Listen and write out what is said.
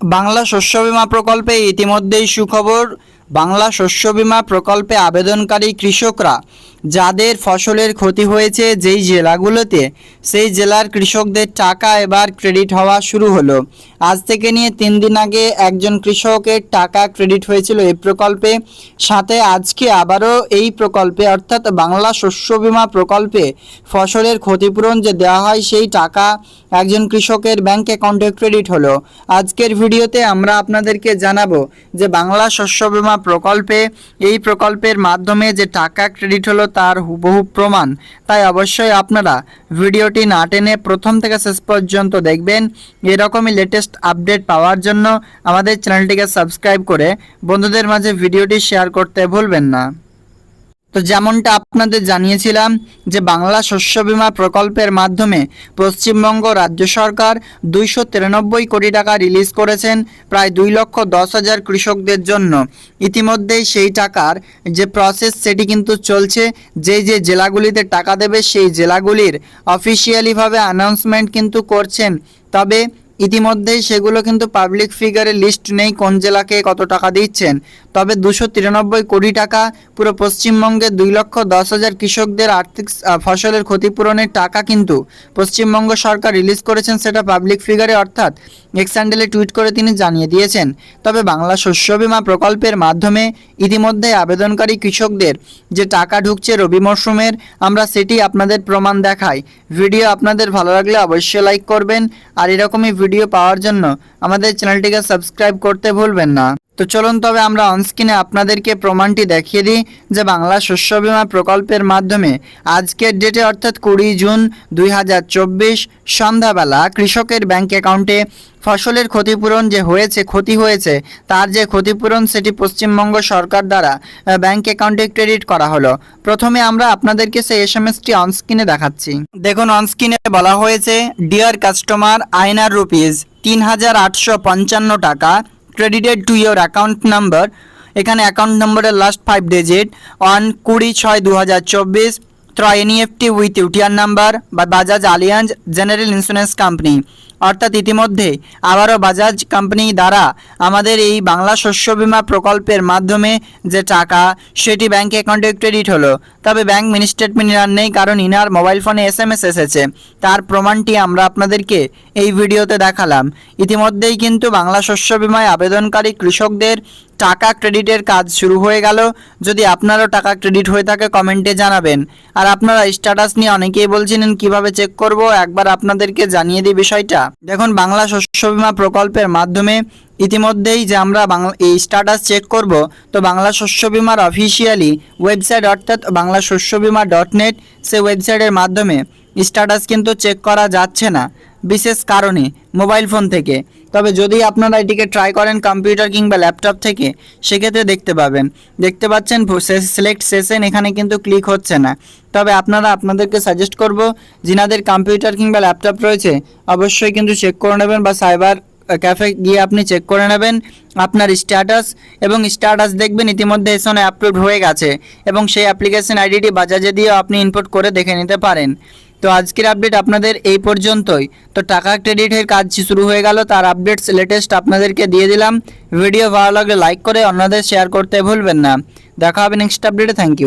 বাংলা শস্য বিমা প্রকল্পে ইতিমধ্যেই সুখবর বাংলা শস্য বিমা প্রকল্পে আবেদনকারী কৃষকরা যাদের ফসলের ক্ষতি হয়েছে যেই জেলাগুলোতে, সেই জেলার কৃষকদের টাকা এবার ক্রেডিট হওয়া শুরু হলো। আজ থেকে নিয়ে তিন দিন আগে একজন কৃষকের টাকা ক্রেডিট হয়েছিল এই প্রকল্পে। সাথে আজকে আবারও এই প্রকল্পে, অর্থাৎ বাংলা শস্য বিমা প্রকল্পে ফসলের ক্ষতিপূরণ যে দেওয়া হয় সেই টাকা একজন কৃষকের ব্যাংক অ্যাকাউন্টে ক্রেডিট হলো। আজকের ভিডিওতে আমরা আপনাদেরকে জানাব যে বাংলা শস্য বীমা প্রকল্পে, এই প্রকল্পের মাধ্যমে যে টাকা ক্রেডিট হলো তার হুবহু প্রমাণ। তাই অবশ্যই আপনারা ভিডিওটি না টেনে প্রথম থেকে শেষ পর্যন্ত দেখবেন। এরকমই লেটেস্ট আপডেট পাওয়ার জন্য আমাদের চ্যানেলটিকে সাবস্ক্রাইব করে বন্ধুদের মাঝে ভিডিওটি শেয়ার করতে ভুলবেন না। তো যেমনটা আপনাদের জানিয়েছিলাম যে বাংলা শস্য বীমা প্রকল্পের মাধ্যমে পশ্চিমবঙ্গ রাজ্য সরকার দুইশো তিরানব্বই কোটি টাকা রিলিজ করেছেন, প্রায় দুই লক্ষ দশ হাজার কৃষকদের জন্য। ইতিমধ্যেই সেই টাকার যে প্রসেস সেটি কিন্তু চলছে, যে যে জেলাগুলিতে টাকা দেবে সেই জেলাগুলির অফিসিয়ালিভাবে অ্যানাউন্সমেন্ট কিন্তু করছেন। তবে ইতিমধ্যেই সেগুলো কিন্তু পাবলিক ফিগারে লিস্ট নেই কোন জেলাকে কত টাকা দিচ্ছেন। তবে দুশো তিরানব্বই কোটি টাকা পুরো পশ্চিমবঙ্গে দুই লক্ষ দশ হাজার কৃষকদের আর্থিক ফসলের ক্ষতিপূরণের টাকা কিন্তু পশ্চিমবঙ্গ সরকার রিলিজ করেছেন সেটা পাবলিক ফিগারে অর্থাৎ এক্স স্যান্ডেলে টুইট করে তিনি জানিয়ে দিয়েছেন, তবে বাংলা শস্য বিমা প্রকল্পের মাধ্যমে ইতিমধ্যে আবেদনকারী কৃষকদের যে টাকা ঢুকছে রবি মরশুমের, আমরা সেটি আপনাদের প্রমাণ দেখাই। ভিডিও আপনাদের ভালো লাগলে অবশ্যই লাইক করবেন, আর এরকমই ভিডিও পাওয়ার জন্য আমাদের চ্যানেলটিকে সাবস্ক্রাইব করতে ভুলবেন না। তো চলুন তবে আমরা অনস্ক্রিনে আপনাদেরকে প্রমাণটি দেখিয়ে দিই যে বাংলা শস্য বীমা প্রকল্পের মাধ্যমে আজকের ডেটে অর্থাৎ কুড়ি জুন দুই হাজার চব্বিশ সন্ধ্যাবেলা কৃষকের ব্যাংক অ্যাকাউন্টে ফসলের ক্ষতিপূরণ যে হয়েছে, ক্ষতি হয়েছে, তার যে ক্ষতিপূরণ সেটি পশ্চিমবঙ্গ সরকার দ্বারা ব্যাংক অ্যাকাউন্টে ক্রেডিট করা হলো। প্রথমে আমরা আপনাদেরকে সেই এস এম এসটি অনস্ক্রিনে দেখাচ্ছি। দেখুন অনস্ক্রিনে বলা হয়েছে ডিয়ার কাস্টমার আইনার রুপিস তিন হাজার আটশো পঞ্চান্ন টাকা credited to your account number এখানে অ্যাকাউন্ট নম্বরের লাস্ট ফাইভ ডিজিট ওয়ান কুড়ি ছয় দু হাজার চব্বিশ through NEFT with UTR number বা Bajaj Allianz general insurance company. অর্থাৎ ইতিমধ্যে আবারও বাজাজ কোম্পানি দ্বারা আমাদের এই বাংলা শস্য বিমা প্রকল্পের মাধ্যমে যে টাকা, সেটি ব্যাংক অ্যাকাউন্টে ক্রেডিট হলো। তবে ব্যাংক মিনি স্টেটমেন্ট ইনার নেই, কারণ ইনার মোবাইল ফোনে এস এম এস এসেছে। তার প্রমাণটি আমরা আপনাদেরকে এই ভিডিওতে দেখালাম। ইতিমধ্যেই কিন্তু বাংলা শস্য বিমায় আবেদনকারী কৃষকদের টাকা ক্রেডিটের কাজ শুরু হয়ে গেল। যদি আপনারও টাকা ক্রেডিট হয়ে থাকে, কমেন্টে জানাবেন। আর আপনারা স্ট্যাটাস নিয়ে অনেকেই বলছিলেন, কীভাবে চেক করব? একবার আপনাদেরকে জানিয়ে দিই বিষয়টা। দেখুন, বাংলা শস্য বিমা প্রকল্পের মাধ্যমে ইতিমধ্যেই যে আমরা বাংলা, এই স্ট্যাটাস চেক করব, তো বাংলা শস্য বীমার অফিসিয়ালি ওয়েবসাইট অর্থাৎ বাংলা শস্য বীমা ডট নেট সে ওয়েবসাইটের মাধ্যমে স্ট্যাটাস কিন্তু চেক করা যাচ্ছে না। বিশেষ কারণে মোবাইল ফোন থেকে। তবে যদি আপনারা এটিকে ট্রাই করেন কম্পিউটার কিংবা ল্যাপটপ থেকে, সেক্ষেত্রে দেখতে পাবেন। দেখতে পাচ্ছেন সিলেক্ট সেশন এখানে কিন্তু ক্লিক হচ্ছে না। তবে আপনারা আপনাদেরকে সাজেস্ট করব, যিনাদের কম্পিউটার কিংবা ল্যাপটপ রয়েছে, অবশ্যই কিন্তু চেক করে নেবেন বা সাইবার ক্যাফে গিয়ে আপনি চেক করে নেবেন আপনার স্ট্যাটাস এবং স্ট্যাটাস দেখবেন ইতিমধ্যে এসনে আপলোড হয়ে গেছে এবং সেই অ্যাপ্লিকেশন আইডিটি বাজাজে দিয়েও আপনি ইনপুট করে দেখে নিতে পারেন। তো আজকের আপডেট আপনাদের এই পর্যন্তই। তো টাকা ক্রেডিটের কাজ শুরু হয়ে গেল, তার আপডেটস লেটেস্ট আপনাদেরকে দিয়ে দিলাম। ভিডিও ভালো লাগলে লাইক করে অন্যদের শেয়ার করতে ভুলবেন না। দেখা হবে নেক্সট আপডেটে থ্যাংক ইউ